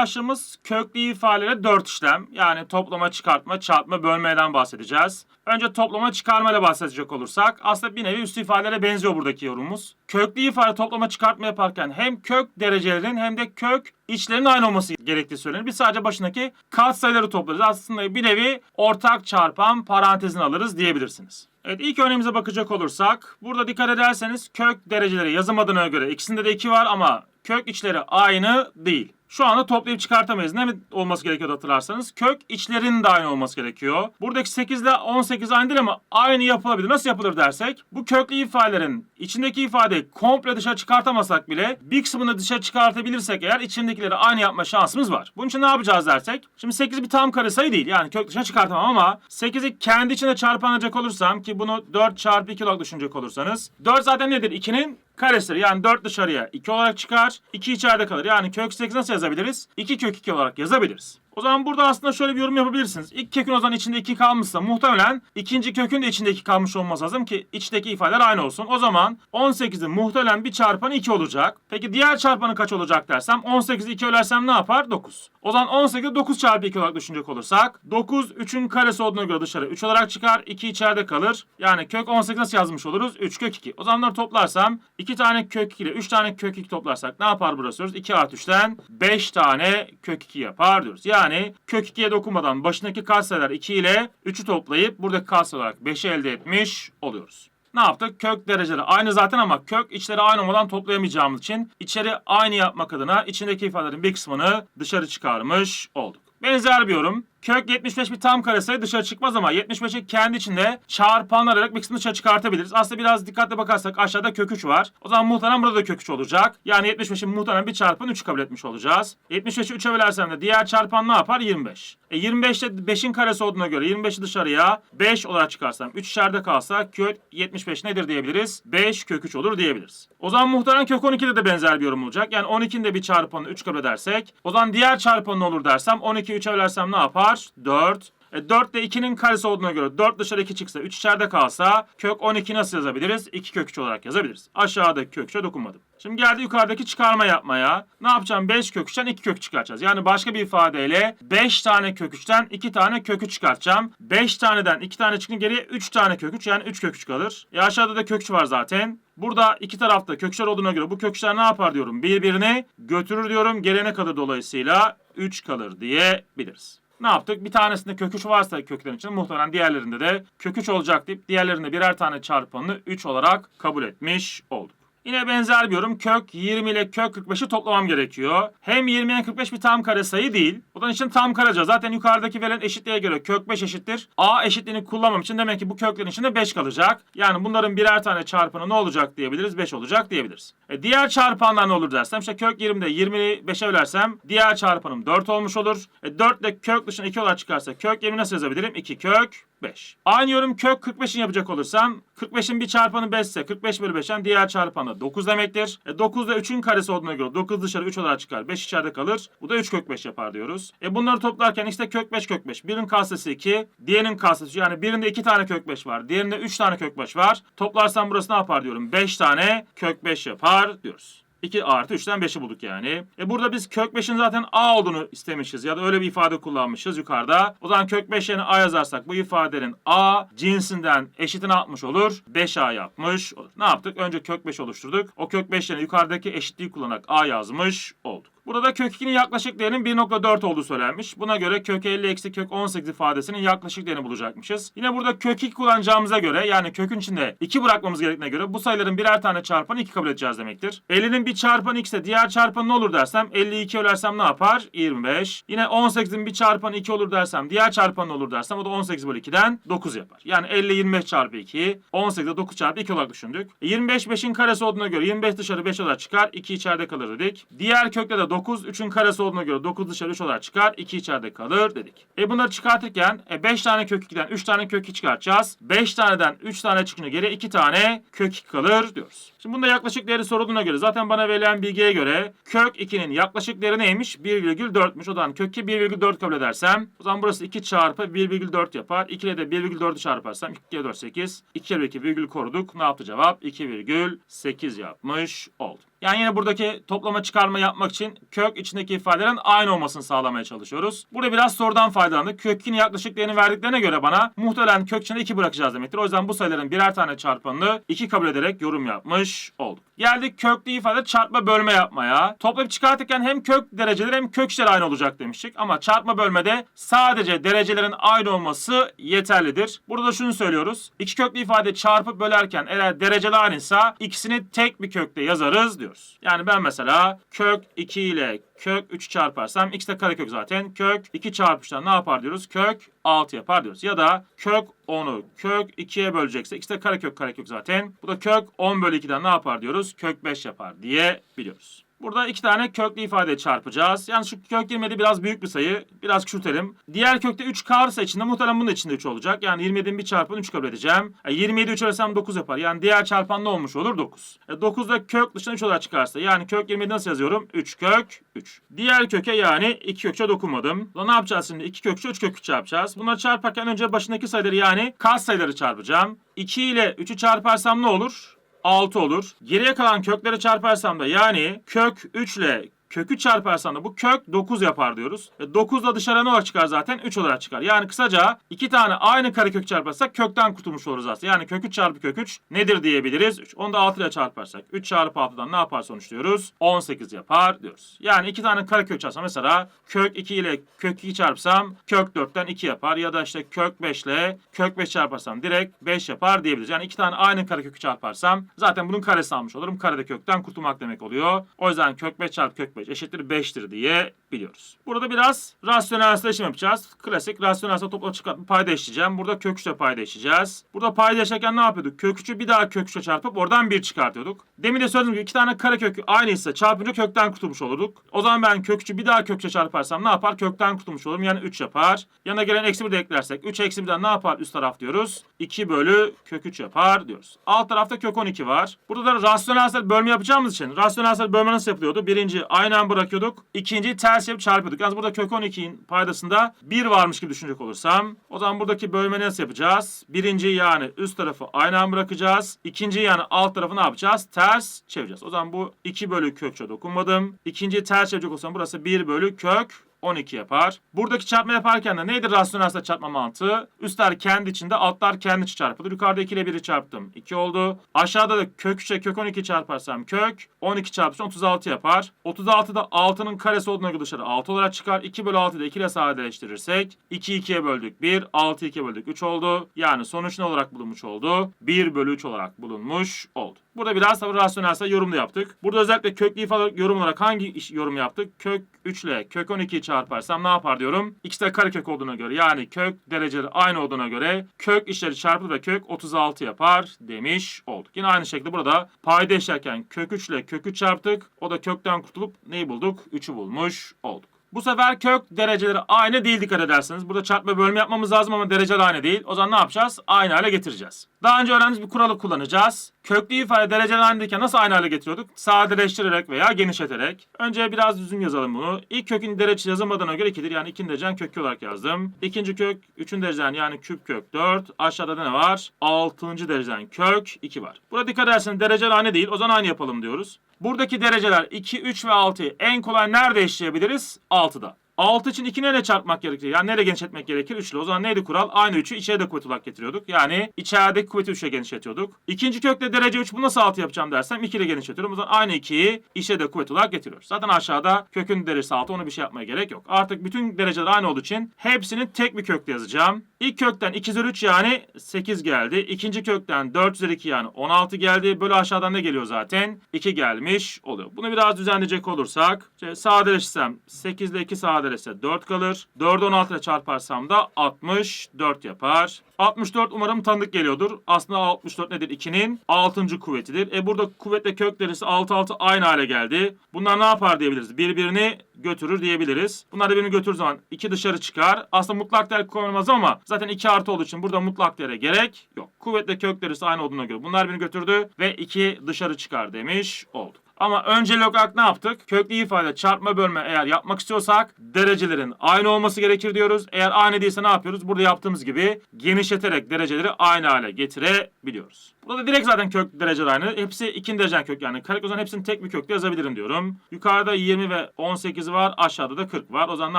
başlığımız köklü ifadeleri 4 işlem. Yani toplama, çıkartma, çarpma, bölmeden bahsedeceğiz. Önce toplama, çıkarma ile bahsedecek olursak aslında bir nevi üstü ifadelere benziyor buradaki yorumumuz. Köklü ifade toplama, çıkartma yaparken hem kök derecelerinin hem de kök içlerin aynı olması gerektiği söylenir. Biz sadece başındaki katsayıları toplarız. Aslında bir nevi ortak çarpan parantezini alırız diyebilirsiniz. Evet ilk örneğimize bakacak olursak burada dikkat ederseniz kök dereceleri yazım adına göre ikisinde de 2 var ama kök içleri aynı değil. Şu anda toplayıp çıkartamayız. Ne mi olması gerekiyordu hatırlarsanız? Kök içlerinin de aynı olması gerekiyor. Buradaki 8 ile 18 aynı değil ama aynı yapılabilir. Nasıl yapılır dersek? Bu köklü ifadelerin içindeki ifadeyi komple dışarı çıkartamasak bile bir kısmını dışarı çıkartabilirsek eğer içindekileri aynı yapma şansımız var. Bunun için ne yapacağız dersek? Şimdi 8 bir tam kare sayı değil. Yani kök dışarı çıkartamam ama 8'i kendi içine çarpanacak olursam ki bunu 4 çarpı 2 olarak düşünecek olursanız 4 zaten nedir? 2'nin karesidir. Yani 4 dışarıya 2 olarak çıkar. 2 içeride kalır. Yani kök 8 nasıl yazabiliriz? 2 kök 2 olarak yazabiliriz. O zaman burada aslında şöyle bir yorum yapabilirsiniz. İlk kökün o zaman içinde 2 kalmışsa muhtemelen ikinci kökün de içinde 2 kalmış olması lazım ki içteki ifadeler aynı olsun. O zaman 18'in muhtemelen bir çarpanı 2 olacak. Peki diğer çarpanı kaç olacak dersem 18'i 2 ölersem ne yapar? 9. O zaman 18'i 9 çarpı 2 olarak düşünecek olursak 9 3'ün karesi olduğuna göre dışarı 3 olarak çıkar. 2 içeride kalır. Yani kök 18 nasıl yazmış oluruz? 3 kök 2. O zaman bunları toplarsam 2 tane kök 2 ile 3 tane kök 2 toplarsak ne yapar burası diyoruz? 2 artı 3'ten 5 tane kök 2 yapar diyoruz. Yani kök 2'ye dokunmadan başındaki katsayılar 2 ile 3'ü toplayıp buradaki katsayı olarak 5'i elde etmiş oluyoruz. Ne yaptık? Kök dereceleri aynı zaten ama kök içleri aynı olmadan toplayamayacağımız için içeri aynı yapmak adına içindeki ifadelerin bir kısmını dışarı çıkarmış olduk. Benzer bir yorum. Kök 75 bir tam kare sayı dışarı çıkmaz ama 75'i kendi içinde çarpanlanarak bir kısmını dışarı çıkartabiliriz. Aslında biraz dikkatli bakarsak aşağıda kök 3 var. O zaman muhtemelen burada da kök 3 olacak. Yani 75'in muhtemelen bir çarpan 3 kabul etmiş olacağız. 75'i 3'e bölersem de diğer çarpan ne yapar? 25. E 25'te 5'in karesi olduğuna göre 25'i dışarıya 5 olarak çıkarsam 3 içeride kalsa kök 75 nedir diyebiliriz? 5 kök 3 olur diyebiliriz. O zaman muhtemelen kök 12'de de benzer bir yorum olacak. Yani 12'nin de bir çarpanı 3 kabul edersek o zaman diğer çarpanı olur dersem 12'yi 3'e bölersem ne yapar? 4. E 4 de 2'nin karesi olduğuna göre 4 dışarı 2 çıksa 3 içeride kalsa kök 12 nasıl yazabiliriz? 2 kök 3 olarak yazabiliriz. Aşağıdaki kök 3'e dokunmadım. Şimdi geldi yukarıdaki çıkarma yapmaya. Ne yapacağım? 5 kök 3'ten 2 kök çıkartacağız. Yani başka bir ifadeyle 5 tane kök 3'ten 2 tane kök 3 çıkartacağım. 5 taneden 2 tane çıkın geriye 3 tane kök 3 yani 3 kök 3 kalır. E aşağıda da kök 3 var zaten. Burada iki tarafta kökler olduğuna göre bu kökler ne yapar diyorum? Birbirini götürür diyorum. Gelene kalır dolayısıyla 3 kalır diyebiliriz. Ne yaptık? Bir tanesinde kök 3 varsa köklerin için muhtemelen diğerlerinde de kök 3 olacak deyip diğerlerinde birer tane çarpanını 3 olarak kabul etmiş olduk. Yine benzer bir yorum. Kök 20 ile kök 45'i toplamam gerekiyor. Hem 20 ile 45 bir tam kare sayı değil. Bunun için tam karece. Zaten yukarıdaki verilen eşitliğe göre kök 5 eşittir. A eşitliğini kullanmam için demek ki bu köklerin içinde 5 kalacak. Yani bunların birer tane çarpanı ne olacak diyebiliriz? 5 olacak diyebiliriz. E diğer çarpanlar ne olur dersem işte kök 20'de 20'yi 5'e bölersem diğer çarpanım 4 olmuş olur. E 4 ile kök dışına 2 olarak çıkarsa kök 20 nasıl yazabilirim? 2 kök 5. Aynı yorum kök 45'in yapacak olursam 45'in bir çarpanı 5 ise 45 bölü 5'ten diğer çarpanı 9 demektir. E 9 da 3'ün karesi olduğuna göre 9 dışarı 3 olarak çıkar. 5 içeride kalır. Bu da 3 kök 5 yapar diyoruz. E bunları toplarken işte kök 5 kök 5. Birinin katsayısı 2. Diğerinin katsayısı yani birinde 2 tane kök 5 var. Diğerinde 3 tane kök 5 var. Toplarsam burası ne yapar diyorum. 5 tane kök 5 yapar diyoruz. 2 artı 3'ten 5'i bulduk yani. E burada biz kök 5'in zaten a olduğunu istemişiz ya da öyle bir ifade kullanmışız yukarıda. O zaman kök 5 yerine a yazarsak bu ifadenin a cinsinden eşitini atmış olur. 5a yapmış. Ne yaptık? Önce kök 5 oluşturduk. O kök 5 yerine yukarıdaki eşitliği kullanarak a yazmış olduk. Burada kök 2'nin yaklaşık değerinin 1.4 olduğu söylenmiş. Buna göre kök 50 eksi kök 18 ifadesinin yaklaşık değerini bulacakmışız. Yine burada kök 2 kullanacağımıza göre yani kökün içinde 2 bırakmamız gerektiğine göre bu sayıların birer tane çarpanı 2 kabul edeceğiz demektir. 50'nin bir çarpanı x ise diğer çarpanı ne olur dersem 52 ölersem ne yapar? 25. Yine 18'in bir çarpanı 2 olur dersem diğer çarpanı olur dersem o da 18 bölü 2'den 9 yapar. Yani 50 25 çarpı 2 18'de 9 çarpı 2 olarak düşündük. E 25 5'in karesi olduğuna göre 25 dışarı 5 olarak çıkar. 2 içeride kalır dedik. Diğer kökte de 9 3'ün karesi olduğuna göre 9 dışarı 3 olarak çıkar. 2 içeride kalır dedik. E bunları çıkartırken e 5 tane kök 2'den 3 tane kök 2 çıkartacağız. 5 taneden 3 tane çıkınca geri 2 tane kök 2 kalır diyoruz. Şimdi bunda yaklaşık değeri sorulduğuna göre zaten bana verilen bilgiye göre kök 2'nin yaklaşık değeri neymiş? 1,4'müş. O zaman kök 2 1,4 kabul edersem o zaman burası 2 çarpı 1,4 yapar. 2 ile de 1,4'ü çarparsam 2 kere 4 8. 2 kere 2 virgül koruduk. Ne yaptı cevap? 2,8 yapmış oldu. Yani yine buradaki toplama çıkarma yapmak için kök içindeki ifadelerin aynı olmasını sağlamaya çalışıyoruz. Burada biraz sorudan faydalandık. Kök 2'nin yaklaşık değerini verdiklerine göre bana muhtemelen kök içinde 2 bırakacağız demektir. O yüzden bu sayıların birer tane çarpanını 2 kabul ederek yorum yapmış olduk. Geldik köklü ifade çarpma bölme yapmaya. Toplayıp çıkartırken hem kök dereceleri hem kök aynı olacak demiştik. Ama çarpma bölmede sadece derecelerin aynı olması yeterlidir. Burada şunu söylüyoruz. İki köklü ifade çarpıp bölerken eğer dereceler aynıysa ikisini tek bir kökte yazarız diyoruz. Yani ben mesela kök 2 ile kök 3 çarparsam x de karekök zaten. Kök 2 çarpı 3'ten ne yapar diyoruz? Kök 6 yapar diyoruz. Ya da kök 10'u kök 2'ye bölecekse x de karekök karekök zaten. Bu da kök 10 bölü 2'den ne yapar diyoruz? Kök 5 yapar diye biliyoruz. Burada iki tane köklü ifade çarpacağız. Yani şu kök girmedi biraz büyük bir sayı. Biraz küçültelim. Diğer kökte 3 kalırsa içinde muhtemelen bunun içinde 3 olacak. Yani 27'in bir çarpını 3 kabul edeceğim. E, 27 3 arasam 9 yapar. Yani diğer çarpan ne olmuş olur? 9. E, 9 da kök dışına 3 olarak çıkarsa. Yani kök 27 nasıl yazıyorum? 3 kök 3. Diğer köke yani 2 kökçe dokunmadım. Sonra ne yapacağız şimdi? 2 kökçe 3 kök 3 çarpacağız. Bunları çarparken önce başındaki sayıları yani kas sayıları çarpacağım. 2 ile 3'ü çarparsam ne olur? 6 olur. Geriye kalan kökleri çarparsam da yani kök 3 ile kökü çarparsam da bu kök 9 yapar diyoruz. E 9 da dışarı ne olarak çıkar zaten? 3 olarak çıkar. Yani kısaca iki tane aynı karekök çarparsak kökten kurtulmuş oluruz aslında. Yani kök 3 çarpı kök 3 nedir diyebiliriz? 3. Onu da 6 ile çarparsak 3 çarpı 6'dan ne yapar sonuç diyoruz? 18 yapar diyoruz. Yani iki tane karekök çarpsam mesela kök 2 ile kök 2 çarpsam kök 4'ten 2 yapar. Ya da işte kök 5 ile kök 5 çarparsam direkt 5 yapar diyebiliriz. Yani iki tane aynı karekökü çarparsam zaten bunun karesini almış olurum. Karede kökten kurtulmak demek oluyor. O yüzden kök 5 çarpı kök 5 eşittir 5'tir diye biliyoruz. Burada biraz rasyonel işlem yapacağız. Klasik rasyonel topla çıkartma payda eşleyeceğim. Burada kök 3'le payda eşleyeceğiz. Burada payda eşlerken ne yapıyorduk? Kök 3'ü bir daha kök 3'e çarpıp oradan 1 çıkartıyorduk. Demin de söylediğim gibi iki tane karekök aynıysa çarpınca kökten kurtulmuş olurduk. O zaman ben kök 3'ü bir daha kök 3'e çarparsam ne yapar? Kökten kurtulmuş olurum. Yani 3 yapar. Yana gelen eksi 1 de eklersek 3 eksi 1'den ne yapar üst taraf diyoruz? 2 bölü kök 3 yapar diyoruz. Alt tarafta kök 12 var. Burada da rasyonelsel bölme yapacağımız için rasyonelsel bölme nasıl yapılıyordu? Birinci aynen bırakıyorduk. İkinci ters yapıp çarpıyorduk. Yalnız burada kök 12'in paydasında 1 varmış gibi düşünecek olursam o zaman buradaki bölme nasıl yapacağız? Birinci yani üst tarafı aynen bırakacağız. İkinci yani alt tarafı ne yapacağız? Ters çevireceğiz. O zaman bu 2 bölü kökçe dokunmadım. İkinci ters çevirecek olsam burası 1 bölü kök 12 yapar. Buradaki çarpma yaparken de neydi rasyonel çarpma mantığı? Üstler kendi içinde, altlar kendi içi çarpılır. Yukarıda 2 ile 1'i çarptım. 2 oldu. Aşağıda da kök 3'e kök 12 çarparsam kök 12 çarpsam 36 yapar. 36 da 6'nın karesi olduğuna göre dışarı 6 olarak çıkar. 2 bölü 6'yı da 2 ile sadeleştirirsek 2 2'ye böldük 1, 6 2'ye böldük 3 oldu. Yani sonuç ne olarak bulunmuş oldu? 1 bölü 3 olarak bulunmuş oldu. Burada biraz tabii rasyonelsel yorum da yaptık. Burada özellikle köklü ifade yorum olarak hangi iş yorum yaptık? Kök 3 ile kök 12'yi çarparsam ne yapar diyorum? İkisi de karekök olduğuna göre yani kök dereceleri aynı olduğuna göre kök işleri çarpılır ve kök 36 yapar demiş olduk. Yine aynı şekilde burada payda eşlerken kök 3 ile kök 3 çarptık. O da kökten kurtulup neyi bulduk? 3'ü bulmuş olduk. Bu sefer kök dereceleri aynı değil dikkat ederseniz. Burada çarpma bölme yapmamız lazım ama dereceler aynı değil. O zaman ne yapacağız? Aynı hale getireceğiz. Daha önce öğrendiğimiz bir kuralı kullanacağız. Köklü ifade dereceler aynıyken nasıl aynı hale getiriyorduk? Sadeleştirerek veya genişleterek. Önce biraz düzgün yazalım bunu. İlk kökün derecesi yazılmadığına göre 2'dir. Yani 2'nin derecen kökü olarak yazdım. İkinci kök 3'ün derecen yani küp kök 4. Aşağıda da ne var? 6. derecen kök 2 var. Burada dikkat ederseniz dereceler aynı değil. O zaman aynı yapalım diyoruz. Buradaki dereceler 2, 3 ve 6'yı en kolay nerede eşleyebiliriz? 6'da. 6 için 2 nereye çarpmak gerekir? Yani nereye genişletmek gerekir? 3 ile. O zaman neydi kural? Aynı 3'ü içeriye de kuvvet olarak getiriyorduk. Yani içerideki kuvveti 3'e genişletiyorduk. İkinci kökle derece 3 bu nasıl 6 yapacağım dersem 2 ile genişletiyorum. O zaman aynı 2'yi içe de kuvvet olarak getiriyoruz. Zaten aşağıda kökün derecesi 6 onu bir şey yapmaya gerek yok. Artık bütün dereceler aynı olduğu için hepsini tek bir kökle yazacağım. İlk kökten 2 üzeri 3 yani 8 geldi. İkinci kökten 4 üzeri 2 yani 16 geldi. Böyle aşağıdan ne geliyor zaten? 2 gelmiş oluyor. Bunu biraz düzenleyecek olursak işte sadeleştirsem 8 ile 2 sadeleşse 4 kalır. 4'ü 16 ile çarparsam da 64 yapar. 64 umarım tanıdık geliyordur. Aslında 64 nedir? 2'nin 6. kuvvetidir. E burada kuvvetle kök derisi 6 6 aynı hale geldi. Bunlar ne yapar diyebiliriz? Birbirini götürür diyebiliriz. Bunlar da birbirini götürür zaman 2 dışarı çıkar. Aslında mutlak değer kullanılmaz ama zaten 2 artı olduğu için burada mutlak değere gerek yok. Kuvvetle kök derisi aynı olduğuna göre bunlar birbirini götürdü ve 2 dışarı çıkar demiş olduk. Ama öncelik olarak ne yaptık? Köklü ifade çarpma bölme eğer yapmak istiyorsak derecelerin aynı olması gerekir diyoruz. Eğer aynı değilse ne yapıyoruz? Burada yaptığımız gibi genişleterek dereceleri aynı hale getirebiliyoruz. Burada direkt zaten kök dereceler aynı. Hepsi ikinci derecen kök yani. Zaman hepsini tek bir kökle yazabilirim diyorum. Yukarıda 20 ve 18 var. Aşağıda da 40 var. O zaman ne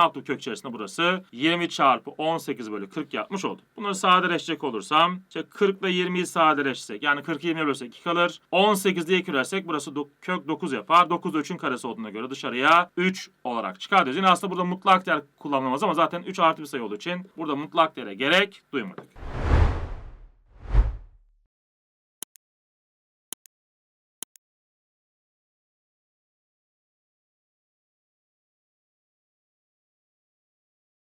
yaptık kök içerisinde burası? 20 çarpı 18 bölü 40 yapmış olduk. Bunları sadeleştirecek olursam işte 40 ile 20'yi sadeleştirsek yani 40'ı 20'ye bölsek 2 kalır. 18 diye kürersek burası kök 9 yapar. 9 da 3'ün karesi olduğuna göre dışarıya 3 olarak çıkar diyoruz. Yine aslında burada mutlak değer kullanılmaz ama zaten 3 artı bir sayı olduğu için burada mutlak değere gerek duymadık.